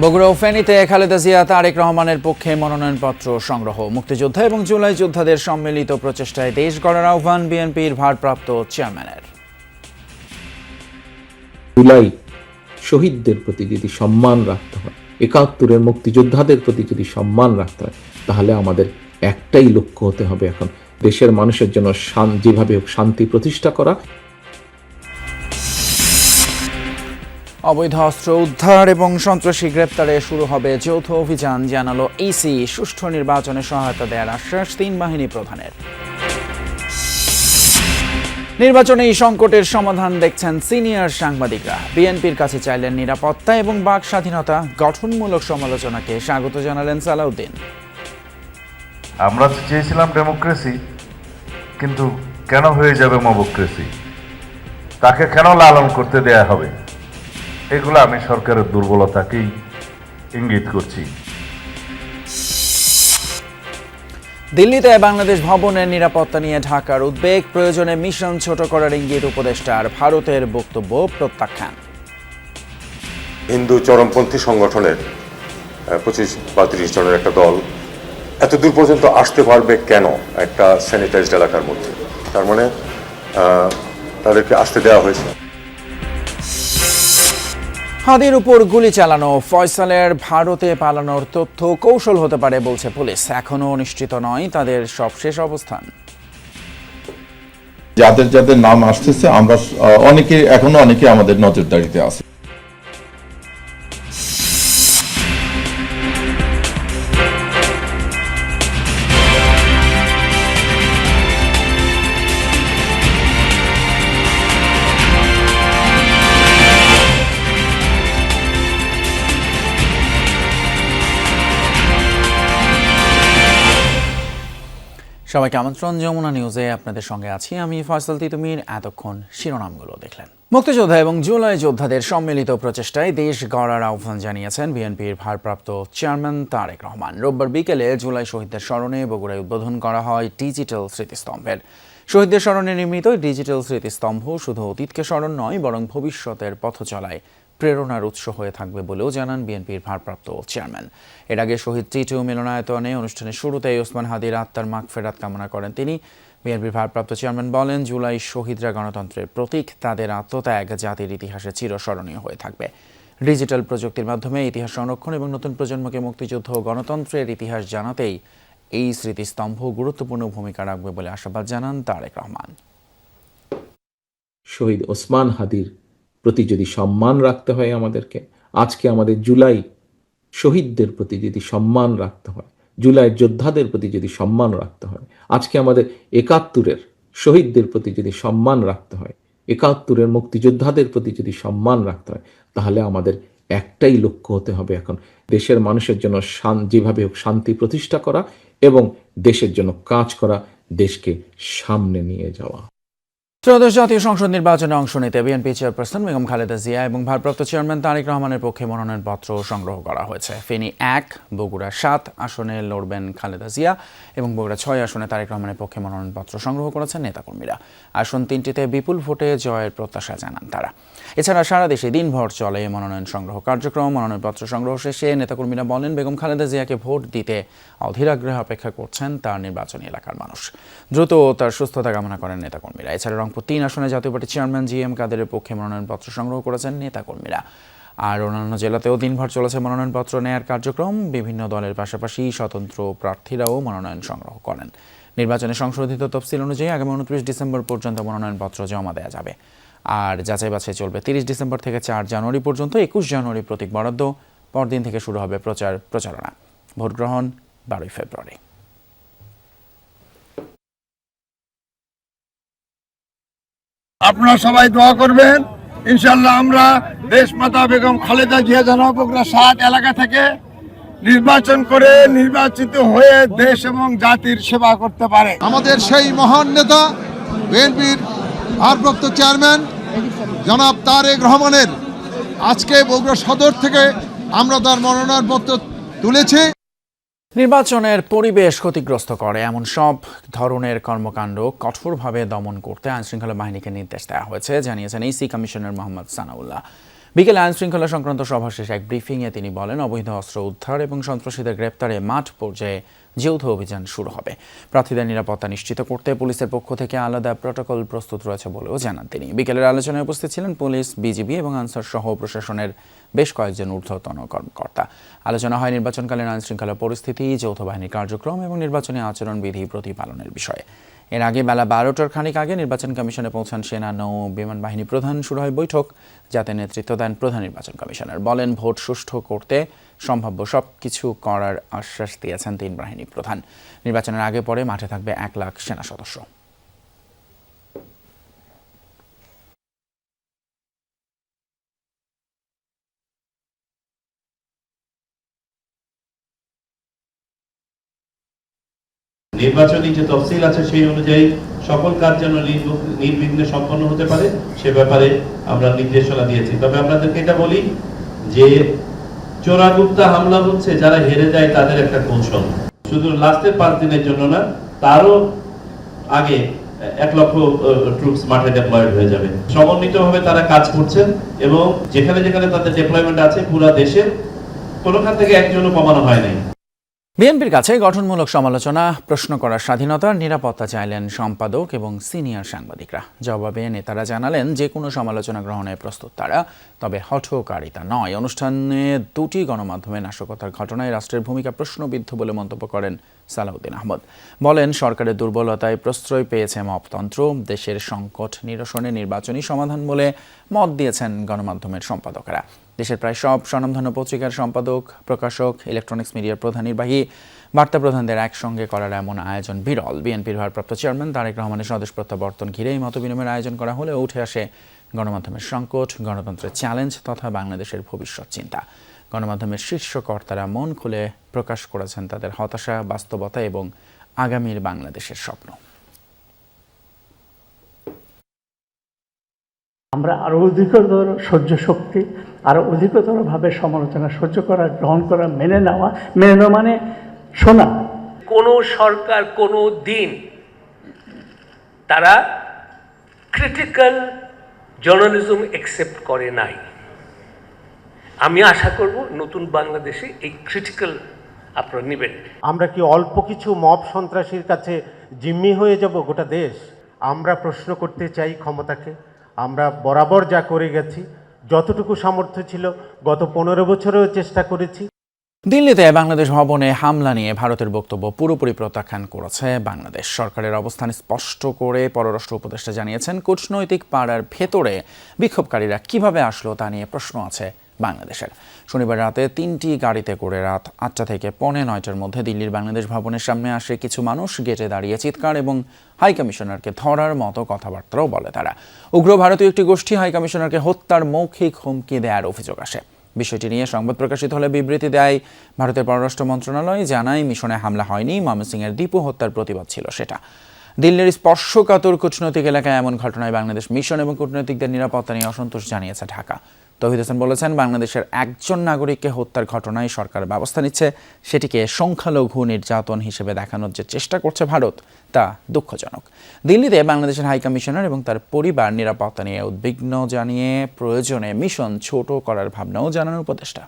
বগুড়া ফেনীতে খালেদা জিয়া, তারেক রহমানের পক্ষে মনোনয়নপত্র সংগ্রহ। মুক্তিযোদ্ধা এবং জুলাই যোদ্ধাদের সম্মিলিত প্রচেষ্টায় দেশ গড়ার আহ্বান বিএনপির ভারপ্রাপ্ত চেয়ারম্যানের। জুলাই শহীদদের প্রতি যদি সম্মান রাখতে হয়, একাত্তরের মুক্তিযোদ্ধাদের প্রতি যদি সম্মান রাখতে হয়, তাহলে আমাদের একটাই লক্ষ্য হতে হবে এখন, দেশের মানুষের জন্য যেভাবে হোক শান্তি প্রতিষ্ঠা করা অবৈধ অস্ত্র উদ্ধার এবং সন্ত্রাসী গ্রেপ্তারে শুরু হবে যৌথ অভিযান, জানালো ইসি। সুষ্ঠু নির্বাচনে সহায়তা দেওয়ার আশ্বাস তিন বাহিনী প্রধানের। নির্বাচনে এই সংকটের সমাধান দেখছেন সিনিয়র সাংবাদিকরা। বিএনপির কাছে চাইলেন নিরাপত্তা এবং বাক স্বাধীনতা, গঠনমূলক সমালোচনাকে স্বাগত জানালেন সালাউদ্দিন। আমরা তো চেয়েছিলাম ডেমোক্রেসি, কিন্তু কেন হয়ে যাবে মবক্রেসি তাকে কেন লালন করতে দেয়া হবে? এগুলো আমি সরকারের দুর্বলতাকেই ইঙ্গিত করছি। দিল্লিতে বাংলাদেশ ভবনের নিরাপত্তা নিয়ে ঢাকার উদ্বেগ প্রয়োজনে মিশন ছোট করার ইঙ্গিত উপদেষ্টার ভারতের বক্তব্য প্রত্যাখ্যান। হিন্দু চরমপন্থী সংগঠনের পঁচিশ বা তিরিশ জনের একটা দল এত দূর পর্যন্ত আসতে পারবে কেন একটা স্যানিটাইজড এলাকার মধ্যে? তার মানে আহ, তাদেরকে আসতে দেওয়া হয়েছে। হাদির উপর গুলি চালানো, ফয়সালের ভারতে পালানোর তথ্য কৌশল হতে পারে বলছে পুলিশ। এখনও নিশ্চিত নয় তাদের সবশেষ অবস্থান। যাদের যাদের নাম আসতেছে, আমরা অনেকে, এখনও অনেকে আমাদের নজরদারিতে আছে। সবাইকে আমন্ত্রণ, যমুনা নিউজে আপনাদের সঙ্গে আছি আমি ফয়সাল তিতুমির। এতক্ষণ শিরোনামগুলো দেখলেন। মুক্তিযোদ্ধা এবং জুলাই যোদ্ধাদের সম্মিলিত প্রচেষ্টায় দেশ গড়ার আহ্বান জানিয়েছেন বিএনপির ভারপ্রাপ্ত চেয়ারম্যান তারেক রহমান। রোববার বিকেলে জুলাই শহীদদের স্মরণে বগুড়ায় উদ্বোধন করা হয় ডিজিটাল স্মৃতিস্তম্ভের। শহীদদের স্মরণে নির্মিত ডিজিটাল স্মৃতিস্তম্ভ শুধু অতীতকে স্মরণ নয়, বরং ভবিষ্যতের পথ চলায় প্রেরণার উৎস হয়ে থাকবে বলেও জানান বিএনপির ভারপ্রাপ্ত চেয়ারম্যান। এর আগে শহীদ টিটু মিলনায়তনে অনুষ্ঠানের শুরুতেই ওসমান হাদির আত্মার মাগফেরাত কামনা করেন তিনি। বিএনপির ভারপ্রাপ্ত চেয়ারম্যান বলেন, জুলাই শহীদরা গণতন্ত্রের প্রতীক, তাদের আত্মত্যাগ জাতির ইতিহাসে চিরস্মরণীয় হয়ে থাকবে। ডিজিটাল প্রযুক্তির মাধ্যমে ইতিহাস সংরক্ষণ এবং নতুন প্রজন্মকে মুক্তিযুদ্ধ ও গণতন্ত্রের ইতিহাস জানাতেই এই স্মৃতিস্তম্ভ গুরুত্বপূর্ণ ভূমিকা রাখবে বলে আশাবাদ জানান তারেক রহমান। শহীদ ওসমান হাদির প্রতি যদি সম্মান রাখতে হয় আমাদেরকে, আজকে আমাদের জুলাই শহীদদের প্রতি যদি সম্মান রাখতে হয়, জুলাই যোদ্ধাদের প্রতি যদি সম্মান রাখতে হয়, আজকে আমাদের একাত্তরের শহীদদের প্রতি যদি সম্মান রাখতে হয়, একাত্তরের মুক্তিযোদ্ধাদের প্রতি যদি সম্মান রাখতে হয়, তাহলে আমাদের একটাই লক্ষ্য হতে হবে এখন, দেশের মানুষের জন্য শান- যেভাবে হোক শান্তি প্রতিষ্ঠা করা এবং দেশের জন্য কাজ করা, দেশকে সামনে নিয়ে যাওয়া। ত্রয়োদশ জাতীয় সংসদ নির্বাচনে অংশ নিতে বিএনপি চেয়ারপারসন বেগম খালেদা জিয়া এবং ভারপ্রাপ্ত চেয়ারম্যান তারেক রহমানের পক্ষে মনোনয়নপত্র সংগ্রহ করা হয়েছে। ফেনী এক, বগুড়া সাত আসনে লড়বেন খালেদা জিয়া এবং বগুড়া ছয় আসনে তারেক রহমানের পক্ষে মনোনয়নপত্র সংগ্রহ করেছেন নেতাকর্মীরা। আসন তিনটিতে বিপুল ভোটে জয়ের প্রত্যাশা জানান তারা। এছাড়া সারা দেশে দিনভর চলে মনোনয়ন সংগ্রহ কার্যক্রম। মনোনয়নপত্র সংগ্রহ শেষে নেতাকর্মীরা বলেন, বেগম খালেদা জিয়াকে ভোট দিতে অধীর আগ্রহে অপেক্ষা করছেন তার নির্বাচনী এলাকার মানুষ। দ্রুত তার সুস্থতা কামনা করেন নেতাকর্মীরা। এছাড়া রংপুর তিন আসনে জাতীয় পার্টির চেয়ারম্যান জি এম কাদেরের পক্ষে মনোনয়নপত্র সংগ্রহ করেছেন নেতাকর্মীরা। আর অন্যান্য জেলাতেও দিনভর চলেছে মনোনয়নপত্র নেয়ার কার্যক্রম। বিভিন্ন দলের পাশাপাশি স্বতন্ত্র প্রার্থীরাও মনোনয়ন সংগ্রহ করেন। নির্বাচনে সংশোধিত তফসিল অনুযায়ী আগামী উনত্রিশ ডিসেম্বর পর্যন্ত মনোনয়নপত্র জমা দেওয়া যাবে। আর যাচাই বাছাই চলবে তিরিশ ডিসেম্বর থেকে চার জানুয়ারি পর্যন্ত। একুশ জানুয়ারি প্রতীক বরাদ্দ। পরদিন থেকে শুরু হবে প্রচার প্রচারণা ভোট গ্রহণ বারোই ফেব্রুয়ারি। আপনারা সবাই দোয়া করবেন। ইনশাল্লাহ আমরা দেশমাতা বেগম খালেদা জিয়া জনবগ্রা সাত এলাকা থেকে নির্বাচন করে নির্বাচিত হয়ে দেশ এবং জাতির সেবা করতে পারে। আমাদের সেই মহান নেতা বিএনপির ভারপ্রাপ্ত চেয়ারম্যান জনাব তারেক রহমানের আজকে বগুড়া সদর থেকে আমরা তার মনোনয়নপত্র তুলেছি। নির্বাচনের পরিবেশ ক্ষতিগ্রস্ত করে এমন সব ধরনের কর্মকাণ্ড কঠোরভাবে দমন করতে আইনশৃঙ্খলা বাহিনীকে নির্দেশ দেওয়া হয়েছে, জানিয়েছেন ইসি কমিশনার মোহাম্মদ সানাউল্লাহ। বিকেলে আইন শৃঙ্খলা সংক্রান্ত সভা শেষে এক ব্রিফিংয়ে তিনি বলেন, অবৈধ অস্ত্র উদ্ধার এবং সন্ত্রাসীদের গ্রেপ্তারে মাঠ পর্যায়ে যৌথ অভিযান শুরু হবে। প্রার্থীদের নিরাপত্তা নিশ্চিত করতে পুলিশের পক্ষ থেকে আলাদা প্রটোকল প্রস্তুত রয়েছে বলেও জানান তিনি। বিকেলের আলোচনায় উপস্থিত ছিলেন পুলিশ, বিজিবি এবং আনসার সহ প্রশাসনের বেশ কয়েকজন ঊর্ধ্বতন কর্মকর্তা। আলোচনা হয় নির্বাচনকালীন আইন শৃঙ্খলা পরিস্থিতি, যৌথ বাহিনীর কার্যক্রম এবং নির্বাচনী আচরণবিধি প্রতিপালনের বিষয়ে। এর আগে বেলা বারোটার খানিক আগে নির্বাচন কমিশনে পৌঁছান সেনা নৌ বিমান বাহিনী প্রধান, শুরু হয় বৈঠক, যাতে নেতৃত্ব দেন প্রধান নির্বাচন কমিশনার। বলেন, ভোট সুষ্ঠু করতে সম্ভাব্য সব কিছু করার আশ্বাস দিয়েছেন তিন বাহিনী প্রধান। নির্বাচনের আগে পরে মাঠে থাকবে এক লাখ সেনা সদস্য। নির্বাচনী যে তফসিল আছে সেই অনুযায়ী সকল কাজ যেন নির্বিঘ্নে সম্পন্ন হতে পারে, সে ব্যাপারে আমরা নির্দেশনা দিয়েছি। তবে আপনাদেরকে এটা বলি যে চোরাগুপ্তা হামলা হচ্ছে, যারা হেরে যায় তাদের একটা কৌশল। শুধু লাস্টের পাঁচ দিনের জন্য না, তারও আগে এক লক্ষ ট্রুপস মাঠে ডেপ্লয়েড হয়ে যাবে। সমন্বিতভাবে তারা কাজ করছেন এবং যেখানে যেখানে তাদের ডেপ্লয়মেন্ট আছে, পুরা দেশে কোনোখান থেকে একজনও কমানো হয় নাই। বিএনপির কাছে গঠনমূলক সমালোচনা, প্রশ্ন করার স্বাধীনতার নিরাপত্তা চাইলেন সম্পাদক এবং সিনিয়র সাংবাদিকরা। জবাবে নেতারা জানালেন, যে কোনো সমালোচনা গ্রহণে প্রস্তুত তারা, তবে হঠকারিতা নয়। অনুষ্ঠানে দুটি গণমাধ্যমে নাশকতার ঘটনায় রাষ্ট্রের ভূমিকা প্রশ্নবিদ্ধ বলে মন্তব্য করেন সালাউদ্দিন আহমদ। বলেন, সরকারের দুর্বলতায় প্রশ্রয় পেয়েছে মপতন্ত্র, দেশের সংকট নিরসনে নির্বাচনী সমাধান বলে মত দিয়েছেন গণমাধ্যমের সম্পাদকেরা। দেশের প্রায় সব স্বনামধন্য পত্রিকার সম্পাদক, প্রকাশক ইলেকট্রনিক্স মিডিয়ার প্রধান নির্বাহী, বার্তা প্রধানদের একসঙ্গে করার এমন আয়োজন বিরল। বিএনপির ভারপ্রাপ্ত চেয়ারম্যান তারেক রহমানের স্বদেশ প্রত্যাবর্তন ঘিরে এই মতবিনিময়ের আয়োজন করা হলেও উঠে আসে গণমাধ্যমের সংকট, গণতন্ত্রের চ্যালেঞ্জ তথা বাংলাদেশের ভবিষ্যৎ চিন্তা। গণমাধ্যমের শীর্ষ কর্তারা মন খুলে প্রকাশ করেছেন তাদের হতাশা বাস্তবতা এবং আগামীর বাংলাদেশের স্বপ্ন। আমরা আরও অধিকতর সহ্য শক্তি আরও অধিকতরভাবে সমালোচনা সহ্য করা গ্রহণ করা মেনে নেওয়া মেনে নেওয়া মানে শোনা। কোনো সরকার কোনো দিন তারা ক্রিটিক্যাল জার্নালিজম একসেপ্ট করে নাই। আমি আশা করব নতুন বাংলাদেশে এই ক্রিটিক্যাল আপনারা নেবেন। আমরা কি অল্প কিছু মব সন্ত্রাসীর কাছে জিম্মি হয়ে যাব গোটা দেশ? আমরা প্রশ্ন করতে চাই ক্ষমতাকে। আমরা বরাবর যা করে গেছি যতটুকু সামর্থ্য ছিল গত পনেরো বছরেও চেষ্টা করেছি। দিল্লিতে বাংলাদেশ ভবনে হামলা নিয়ে ভারতের বক্তব্য পুরোপুরি প্রত্যাখ্যান করেছে বাংলাদেশ। সরকারের অবস্থান স্পষ্ট করে পররাষ্ট্র উপদেষ্টা জানিয়েছেন কূটনৈতিক পাড়ার ভেতরে বিক্ষোভকারীরা কীভাবে আসলো তা নিয়ে প্রশ্ন আছে বাংলাদেশের। শনিবার রাতে তিনটি গাড়িতে করে রাত আটটা থেকে পৌনে নয়টার মধ্যে দিল্লির বাংলাদেশ ভবনের সামনে আসে কিছু মানুষ, গেটে দাঁড়িয়ে চিৎকার এবং হাই কমিশনারকে ধরার মতো কথাবার্তাও বলে তারা। উগ্র ভারতীয় একটি গোষ্ঠী হাই কমিশনারকে হত্যার মৌখিক হুমকি দেওয়ার অভিযোগ আসে। বিষয়টি নিয়ে সংবাদ প্রকাশিত হলে বিবৃতি দেয় ভারতের পররাষ্ট্র মন্ত্রণালয়, জানায় মিশনে হামলা হয়নি, ময়মনসিংহের দীপু হত্যার প্রতিবাদ ছিল সেটা। দিল্লির স্পর্শকাতর কূটনৈতিক এলাকায় এমন ঘটনায় বাংলাদেশ মিশন এবং কূটনৈতিকদের নিরাপত্তা নিয়ে অসন্তোষ জানিয়েছে ঢাকা। তহিদ হোসেন বলেছেন, বাংলাদেশের একজন নাগরিককে হত্যার ঘটনায় সরকার ব্যবস্থা নিচ্ছে, সেটিকে সংখ্যালঘু নির্যাতন হিসেবে দেখানোর যে চেষ্টা করছে ভারত, তা দুঃখজনক। দিল্লিতে বাংলাদেশের হাই কমিশনার এবং তার পরিবার নিরাপত্তা নিয়ে উদ্বিগ্ন জানিয়ে প্রয়োজনে মিশন ছোট করার ভাবনাও জানান উপদেষ্টা।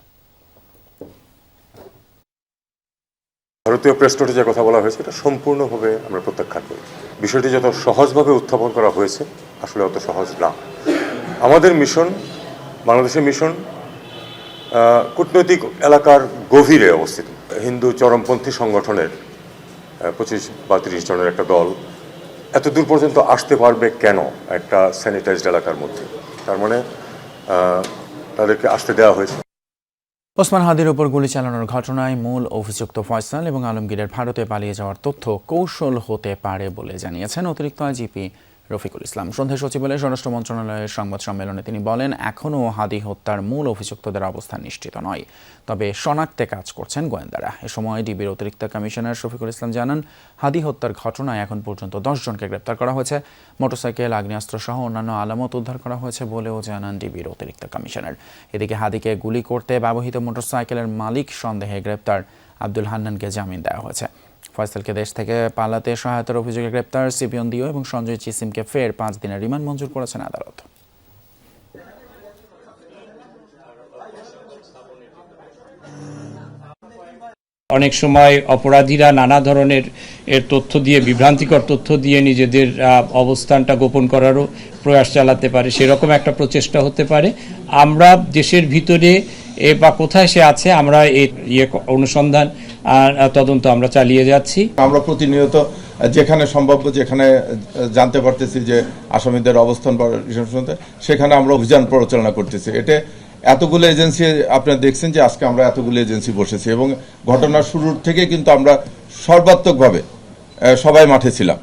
ভারতীয় প্রেস নোটে যে কথা বলা হয়েছে, এটা সম্পূর্ণভাবে আমরা প্রত্যাখ্যান করি। বিষয়টি যত সহজভাবে উত্থাপন করা হয়েছে, আসলে অত সহজ না। আমাদের মিশন বাংলাদেশের মিশন কূটনৈতিক এলাকার গভীরে অবস্থিত। হিন্দু চরমপন্থী সংগঠনের পঁচিশ বা তিরিশ জনের একটা দল। এত দূর পর্যন্ত আসতে পারবে কেন একটা স্যানিটাইজড এলাকার মধ্যে? তার মানে তাদেরকে আসতে দেওয়া হয়েছে। ওসমান হাদির ওপর গুলি চালানোর ঘটনায় মূল অভিযুক্ত ফয়সাল এবং আলমগীরের ভারতে পালিয়ে যাওয়ার তথ্য কৌশল হতে পারে বলে জানিয়েছেন অতিরিক্ত আইজিপি রফিকুল ইসলাম। সন্ধ্যা সচিবালয়ে স্বরাষ্ট্র মন্ত্রণালয়ের সংবাদ সম্মেলনে তিনি বলেন, এখনও হাদি হত্যার মূল অভিযুক্তদের অবস্থান নিশ্চিত নয়। তবে শনাক্তে কাজ করছেন গোয়েন্দারা। এ সময় ডিবির অতিরিক্ত কমিশনার শফিকুল ইসলাম জানান, হাদি হত্যার ঘটনায় এখন পর্যন্ত দশ জনকে গ্রেপ্তার করা হয়েছে। মোটরসাইকেল, আগ্নেয়াস্ত্র সহ অন্যান্য আলামত উদ্ধার করা হয়েছে বলেও জানান ডিবির অতিরিক্ত কমিশনার। এদিকে হাদিকে গুলি করতে ব্যবহৃত মোটরসাইকেলের মালিক সন্দেহে গ্রেপ্তার। আব্দুল হান্নানকে জামিন দেওয়া হয়েছে। ফয়সালকে দেশ থেকে পালাতে সহায়তার অভিযোগে গ্রেপ্তার সিপিয়ন দিও এবং সঞ্জয় চিসিমকে ফের পাঁচ দিনের রিমান্ড মঞ্জুর করেছেন আদালত। অনেক সময় অপরাধীরা নানা ধরনের এর তথ্য দিয়ে, বিভ্রান্তিকর তথ্য দিয়ে নিজেদের অবস্থানটা গোপন করারও প্রয়াস চালাতে পারে। সেরকম একটা প্রচেষ্টা হতে পারে। আমরা দেশের ভিতরে এ বা কোথায় সে আছে, আমরা এ ইয়ে অনুসন্ধান তদন্ত আমরা চালিয়ে যাচ্ছি। আমরা প্রতিনিয়ত যেখানে সম্ভাব্য যেখানে জানতে পারতেছি যে আসামিদের অবস্থান বা সেখানে আমরা অভিযান পরিচালনা করতেছি। এটা এতগুলো এজেন্সি আপনারা দেখছেন যে আজকে আমরা এতগুলো এজেন্সি বসেছি এবং ঘটনার শুরুর থেকে কিন্তু আমরা সর্বাত্মকভাবে সবাই মাঠে ছিলাম।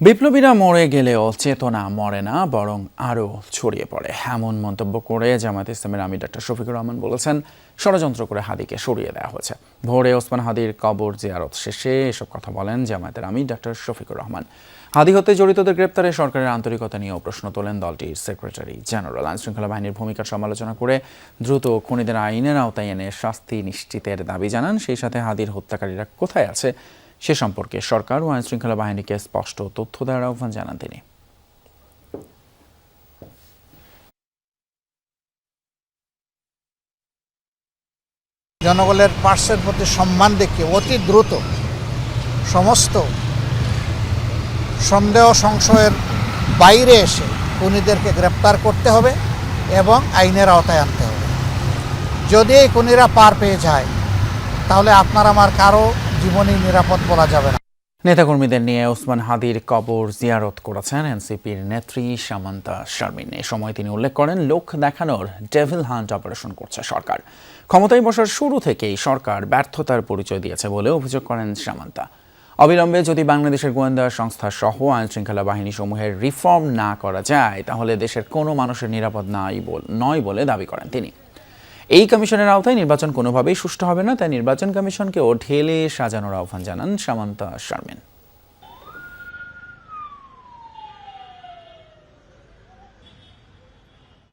বিপ্লবীরা মরে গেলেও চেতনা মরে না, বরং আরও ছড়িয়ে পড়ে। এমন মন্তব্য করে জামায়াত ইসলামের আমি ডাক্তার শফিকুর রহমান বলেছেন, ষড়যন্ত্র করে হাদিকে সরিয়ে দেওয়া হয়েছে। ভোরে ওসমান হাদির কবর জিয়ারত শেষে এসব কথা বলেন জামায়াতের আমি ডাক্তার শফিকুর রহমান। হাদি হতে জড়িতদের গ্রেপ্তারে সরকারের আন্তরিকতা নিয়েও প্রশ্ন তোলেন দলটির সেক্রেটারি জেনারেল। আইন শৃঙ্খলা বাহিনীর ভূমিকার সমালোচনা করে দ্রুত খুনিদের আইনের আওতায় এনে শাস্তি নিশ্চিতের দাবি জানান। সেই সাথে হাদির হত্যাকারীরা কোথায় আছে সে সম্পর্কে সরকার ও আইন শৃঙ্খলা বাহিনীকে স্পষ্ট তথ্য দেওয়ার আহ্বান জানান তিনি। জনগণের পার্শ্বের প্রতি সম্মান দেখিয়ে অতি দ্রুত সমস্ত সন্দেহ সংশয়ের বাইরে এসে খুনিদেরকে গ্রেপ্তার করতে হবে এবং আইনের আওতায় আনতে হবে। যদি এই খুনিরা পার পেয়ে যায়, তাহলে আপনার আমার কারও জীবনই নিরাপদ বলা যাবে না। নেতাকর্মীদের নিয়ে ওসমান হাদির কবর জিয়ারত করেছেন এনসিপির নেত্রী সামান্তা শারমিন। এ সময় তিনি উল্লেখ করেন, লোক দেখানোর ডেভিল হান্ট অপারেশন করছে সরকার। ক্ষমতায় বসার শুরু থেকেই সরকার ব্যর্থতার পরিচয় দিয়েছে বলে অভিযোগ করেন সামান্তা। অবিলম্বে যদি বাংলাদেশের গোয়েন্দা সংস্থা সহ আইন শৃঙ্খলা বাহিনী সমূহের রিফর্ম না করা যায়, তাহলে দেশের কোনো মানুষের নিরাপদ নাই নয় বলে দাবি করেন তিনি। এই কমিশনের আওতায় নির্বাচন কোনোভাবেই সুষ্ঠু হবে না, তাই নির্বাচন কমিশনকে ও ঢেলে সাজানোর আহ্বান জানান সামান্তা শারমিন।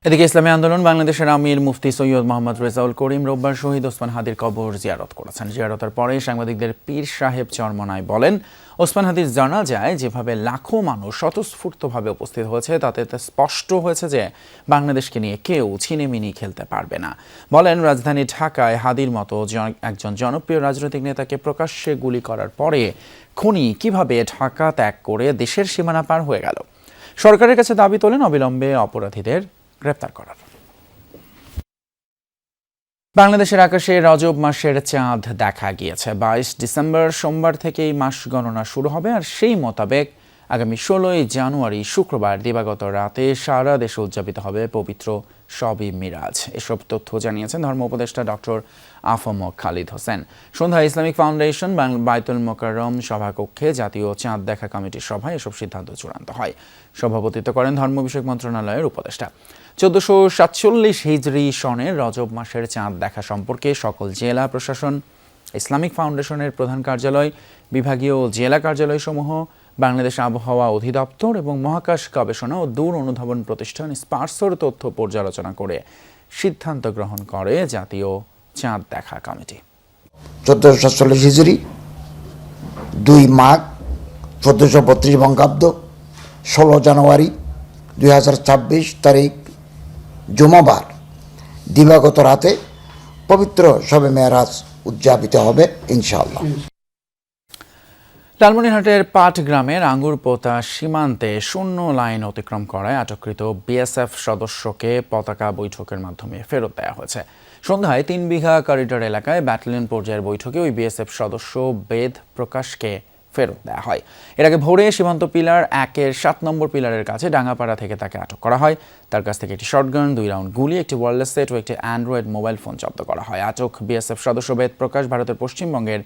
এদিকে ইসলামী আন্দোলন, বাংলাদেশের আমির মুফতি সৈয়দ মোহাম্মদ রেজাউল করিম রোববার শহীদ ওসমান হাদির কবর জিয়ারত করেছেন। জিয়ারতের পরে সাংবাদিকদের পীর সাহেব চরমনায় বলেন, ওসমান হাদির জানা যায় যেভাবে লাখো মানুষ স্বতঃস্ফূর্তভাবে উপস্থিত হয়েছে, তাতে স্পষ্ট হয়েছে যে বাংলাদেশকে নিয়ে কেউ ছিনেমিনি খেলতে পারবে না। বলেন, রাজধানী ঢাকায় হাদির মতো একজন জনপ্রিয় রাজনৈতিক নেতাকে প্রকাশ্যে গুলি করার পরে খুনি কীভাবে ঢাকা ত্যাগ করে দেশের সীমানা পার হয়ে গেল? সরকারের কাছে দাবি তোলেন, অবিলম্বে অপরাধীদের গ্রেপ্তার করার। বাংলাদেশের আকাশে রজব মাসের চাঁদ দেখা গিয়েছে। বাইশ ডিসেম্বর সোমবার থেকেই মাস গণনা শুরু হবে আর সেই মোতাবেক আগামী ষোলোই জানুয়ারি শুক্রবার দিবাগত রাতে সারা দেশে উদযাপিত হবে পবিত্র সবই মিরাজ। এসব তথ্য জানিয়েছেন ধর্ম উপদেষ্টা ডক্টর আফম খালিদ হোসেন। সন্ধ্যায় ইসলামিক ফাউন্ডেশন বাং- বাইতুল মোকাররম সভাকক্ষে জাতীয় চাঁদ দেখা কমিটির সভায় এসব সিদ্ধান্ত চূড়ান্ত হয়। সভাপতিত্ব করেন ধর্ম বিষয়ক মন্ত্রণালয়ের উপদেষ্টা। চোদ্দশো সাতচল্লিশ হিজরি সনের রজব মাসের চাঁদ দেখা সম্পর্কে সকল জেলা প্রশাসন, ইসলামিক ফাউন্ডেশনের প্রধান কার্যালয়, বিভাগীয় জেলা কার্যালয়সমূহ বাংলাদেশ আবহাওয়া অধিদপ্তর এবং মহাকাশ গবেষণা ও দূর অনুধাবন প্রতিষ্ঠান স্পার্সোর তথ্য পর্যালোচনা করে সিদ্ধান্ত গ্রহণ করে জাতীয় চাঁদ দেখা কমিটি। চোদ্দোশো সাতচল্লিশ হিজড়ি, দুই মাঘ, চোদ্দোশো বত্রিশ বঙ্গাব্দ, ষোলো জানুয়ারি, দুই হাজার ছাব্বিশ তারিখ, জুমাবার। দিবাগত রাতে পবিত্র শবে মেয়ারাজ উদযাপিত হবে, ইনশাআল্লাহ। লালমনিরহাটের পাট গ্রামের আঙ্গুরপোতা সীমান্তে শূন্য লাইন অতিক্রম করায় আটককৃত বিএসএফ সদস্যকে পতাকা বৈঠকের মাধ্যমে ফেরত দেওয়া হয়েছে। সন্ধ্যায় তিন বিঘা করিডর এলাকায় ব্যাটালিয়ন পর্যায়ের বৈঠকে ওই বিএসএফ সদস্য বেদ প্রকাশকে ফেরত দেওয়া হয়। এর আগে ভোরে সীমান্ত পিলার একের সাত নম্বর পিলারের কাছে ডাঙ্গাপাড়া থেকে তাকে আটক করা হয়। তার কাছ থেকে একটি শটগান, দুই রাউন্ড গুলি, একটি ওয়ারলেস সেট ও একটি অ্যান্ড্রয়েড মোবাইল ফোন জব্দ করা হয়। আটক বিএসএফ সদস্য বেদ প্রকাশ, ভারতের পশ্চিমবঙ্গের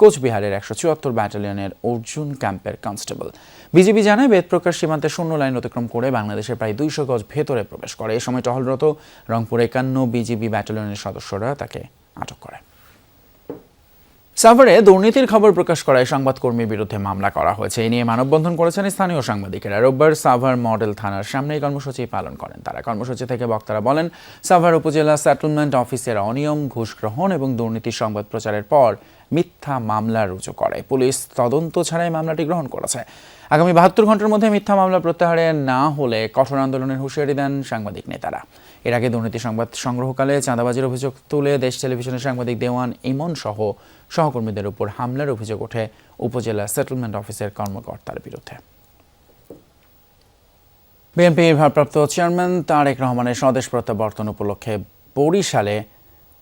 কোচবিহারের একশো চুয়াত্তর ব্যাটালিয়নের অর্জুন ক্যাম্পের কনস্টেবল। বিজিবি জানায় বেদপ্রকাশ সীমান্তে শূন্য লাইন অতিক্রম করে বাংলাদেশের প্রায় দুইশো গজ ভেতরে প্রবেশ করে। এ সময় টহলরত রংপুর একান্ন বিজিবি ব্যাটালিয়নের সদস্যরা তাকে আটক করে। সাভারে দুর্নীতির খবর প্রকাশ করায় সংবাদকর্মীর বিরুদ্ধে মামলা করা হয়েছে। এ নিয়ে মানববন্ধন করেছেন স্থানীয় সাংবাদিকেরা। রোববার সাভার মডেল থানার সামনে এই কর্মসূচি পালন করেন তারা। কর্মসূচি থেকে বক্তারা বলেন, সাভার উপজেলা সেটেলমেন্ট অফিসের অনিয়ম, ঘুষ গ্রহণ এবং দুর্নীতির সংবাদ প্রচারের পর মিথ্যা মামলা রুজু করে। পুলিশ তদন্ত ছাড়াই মামলাটি গ্রহণ করেছে। আগামী বাহাত্তর ঘণ্টার মধ্যে মিথ্যা মামলা প্রত্যাহারে না হলে কঠোর আন্দোলনের হুঁশিয়ারি দেন সাংবাদিক নেতারা। এর আগে দুর্নীতি সংবাদ সংগ্রহকালে চাঁদাবাজির অভিযোগ তুলে দেশ টেলিভিশনের সাংবাদিক দেওয়ান ইমন সহ সহকর্মীদের উপর হামলার অভিযোগ ওঠে উপজেলা সেটেলমেন্ট অফিসের কর্মকর্তার বিরুদ্ধে। বিএনপির ভারপ্রাপ্ত চেয়ারম্যান তারেক রহমানের স্বদেশ প্রত্যাবর্তন উপলক্ষে বরিশালে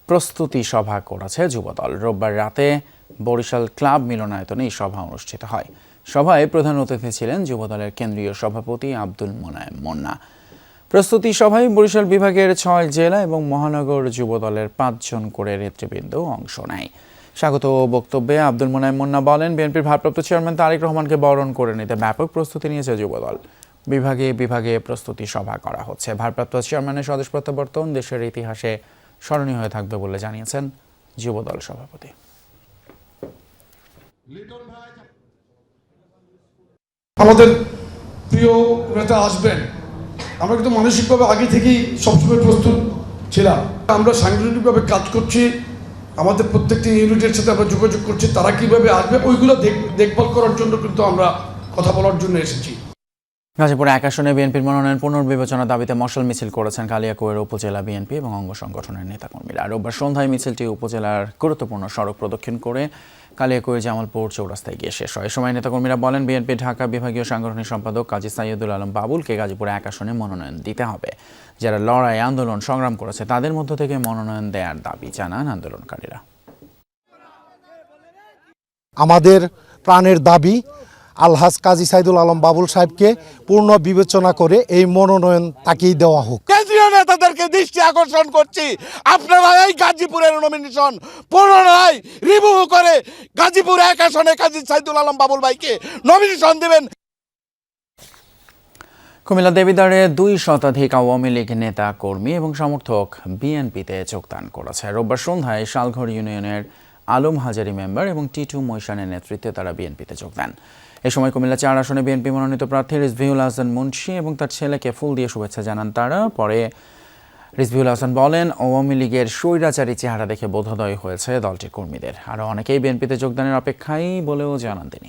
প্রস্তুতি সভা করেছে যুবদল। রোববার রাতে বরিশাল ক্লাব মিলনায়তনে এই সভা অনুষ্ঠিত হয়। সভায় প্রধান অতিথি ছিলেন যুবদলের কেন্দ্রীয় সভাপতি আব্দুল মোনায়েম মোন্না। প্রস্তুতি সভায় বরিশাল বিভাগের ছয় জেলা এবং মহানগর যুবদলের পাঁচজন করে নেতৃবৃন্দ অংশ নেয়। স্বাগত বক্তব্যে আব্দুল মোনায়েম মুন্না বলেন, বিএনপির ভারপ্রাপ্ত চেয়ারম্যান তারেক রহমানকে বরণ করে নিতে ব্যাপক প্রস্তুতি নিয়েছে যুবদল। বিভাগে বিভাগে প্রস্তুতি সভা করা হচ্ছে। ভারপ্রাপ্ত চেয়ারম্যানের স্বদেশ প্রত্যাবর্তন দেশের ইতিহাসে স্মরণীয় হয়ে থাকবে বলে জানিয়েছেন যুবদল সভাপতি। আমাদের প্রিয় নেতা আসবেন। আমরা কিন্তু মানসিকভাবে আগে থেকেই সবসময় প্রস্তুত ছিলাম। আমরা সাংগঠনিকভাবে কাজ করছি। আমাদের প্রত্যেকটি ইউনিটের সাথে আমরা যোগাযোগ করছি, তারা কীভাবে আসবে, ওইগুলো দেখ- দেখভাল করার জন্য কিন্তু আমরা কথা বলার জন্য এসেছি। গাজীপুরে এক আসনে বিএনপির মনোনয়ন পুনর্বিবেচনার দাবিতে মশাল মিছিল করেছেন কালিয়াকৈর উপজেলা বিএনপি এবং অঙ্গ সংগঠনের নেতাকর্মীরা। রোববার সন্ধ্যায় মিছিলটি উপজেলার গুরুত্বপূর্ণ সড়ক প্রদক্ষিণ করে কালিয়াকৈর জামালপুর চৌরাস্তায় গিয়ে শেষ হয়। সময় নেতাকর্মীরা বলেন, বিএনপি, ঢাকা বিভাগীয় সাংগঠনিক সম্পাদক কাজী সাইয়দুল আলম বাবুলকে গাজীপুরে এক আসনে মনোনয়ন দিতে হবে। যারা লড়াই, আন্দোলন, সংগ্রাম করেছে, তাদের মধ্য থেকে মনোনয়ন দেওয়ার দাবি জানান আন্দোলনকারীরা। আমাদের প্রাণের দাবি আলহাজ কাজী সাইদুল আলম বাবুল সাহেবকে পূর্ণ বিবেচনা করে এই মনোনয়ন তাকেই দেওয়া হোক। কেন্দ্রীয় নেতাদেরকে দৃষ্টি আকর্ষণ করছি। আপনারা এই গাজীপুরের নমিনেশন পুনরায় রিভিউ করে গাজীপুর এক আসনে কাজী সাইদুল আলম বাবুল ভাইকে নমিনেশন দেবেন। কুমিল্লা দেবিদ্বারে দুই শতাধিক আওয়ামী লীগ নেতা কর্মী এবং সমর্থক বিএনপিতে যোগদান করেছে। রোববার সন্ধ্যায় শালঘর ইউনিয়নের আলম হাজারি মেম্বার এবং টিটু মৈশানের নেতৃত্বে তারা বিএনপিতে যোগ দেন। এ সময় কুমিল্লা চার আসনে বিএনপি মনোনীত প্রার্থী রিজভিউল হাসান মুন্সি এবং তার ছেলেকে ফুল দিয়ে শুভেচ্ছা জানান তারা। পরে রিজভিউল হাসান বলেন, আওয়ামী লীগের স্বৈরাচারী চেহারা দেখে বোধোদয় হয়েছে দলটির কর্মীদের। আরও অনেকেই বিএনপিতে যোগদানের অপেক্ষায় বলেও জানান তিনি।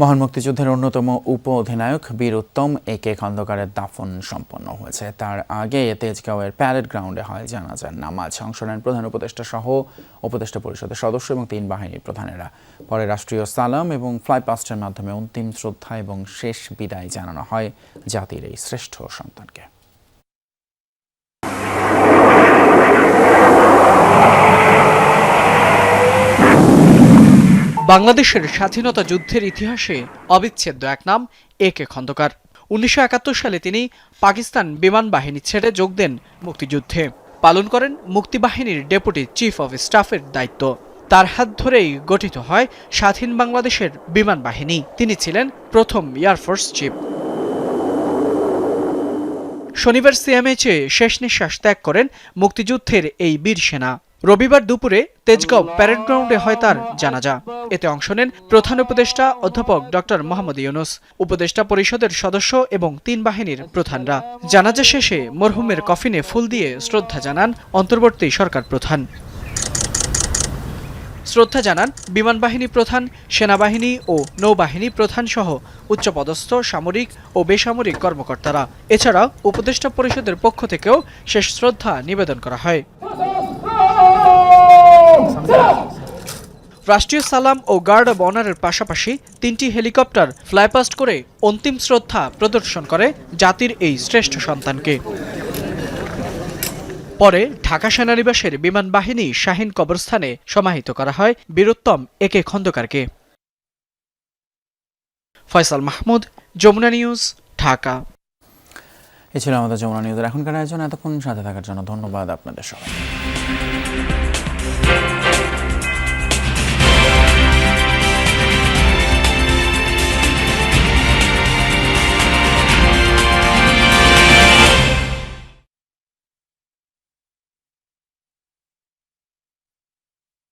মহান মুক্তিযুদ্ধের অন্যতম উপ অধিনায়ক বীর উত্তম এ কে খন্দকারের দাফন সম্পন্ন হয়েছে। তার আগে তেজগাঁওয়ের প্যারেড গ্রাউন্ডে হয় জানাজার নামাজ। অংশ নেন প্রধান উপদেষ্টা সহ উপদেষ্টা পরিষদের সদস্য এবং তিন বাহিনীর প্রধানেরা। পরে রাষ্ট্রীয় সালাম এবং ফ্লাইপাস্টের মাধ্যমে অন্তিম শ্রদ্ধা এবং শেষ বিদায় জানানো হয় জাতির এই শ্রেষ্ঠ সন্তানকে। বাংলাদেশের স্বাধীনতা যুদ্ধের ইতিহাসে অবিচ্ছেদ্য এক নাম, এ কে খন্দকার। উনিশশো একাত্তর সালে তিনি পাকিস্তান বিমান বাহিনী ছেড়ে যোগ দেন মুক্তিযুদ্ধে। পালন করেন মুক্তিবাহিনীর ডেপুটি চিফ অফ স্টাফের দায়িত্ব। তার হাত ধরেই গঠিত হয় স্বাধীন বাংলাদেশের বিমান বাহিনী। তিনি ছিলেন প্রথম এয়ারফোর্স চিফ শনিবার সিএমএইচে শেষ নিঃশ্বাস ত্যাগ করেন মুক্তিযুদ্ধের এই বীর সেনা। রবিবার দুপুরে তেজগাঁও প্যারেড গ্রাউন্ডে হয় তার জানাজা। এতে অংশ নেন প্রধান উপদেষ্টা অধ্যাপক ডক্টর মোহাম্মদ ইউনুস, উপদেষ্টা পরিষদের সদস্য এবং তিন বাহিনীর প্রধানরা। জানাজা শেষে মরহুমের কফিনে ফুল দিয়ে শ্রদ্ধা জানান অন্তর্বর্তী সরকার প্রধান। শ্রদ্ধা জানান বিমান বাহিনী প্রধান, সেনাবাহিনী ও নৌবাহিনী প্রধান সহ উচ্চপদস্থ, সামরিক ও বেসামরিক কর্মকর্তারা। এছাড়া উপদেষ্টা পরিষদের পক্ষ থেকেও শেষ শ্রদ্ধা নিবেদন করা হয়। রাষ্ট্রীয় সালাম ও গার্ড অব অনারের পাশাপাশি তিনটি হেলিকপ্টার ফ্লাইপাস্ট করে অন্তিম শ্রদ্ধা প্রদর্শন করে জাতির এই শ্রেষ্ঠ সন্তানকে। পরে ঢাকা সেনানিবাসের বিমান বাহিনী শাহিন কবরস্থানে সমাহিত করা হয় বীরোত্তম একে খন্দকারকে। ফয়সাল মাহমুদ, যমুনা নিউজ, ঢাকা। এ ছিল আমাদের যমুনা নিউজের এখনকার আয়োজন। এতক্ষণ সাথে থাকার জন্য ধন্যবাদ আপনাদের সবাই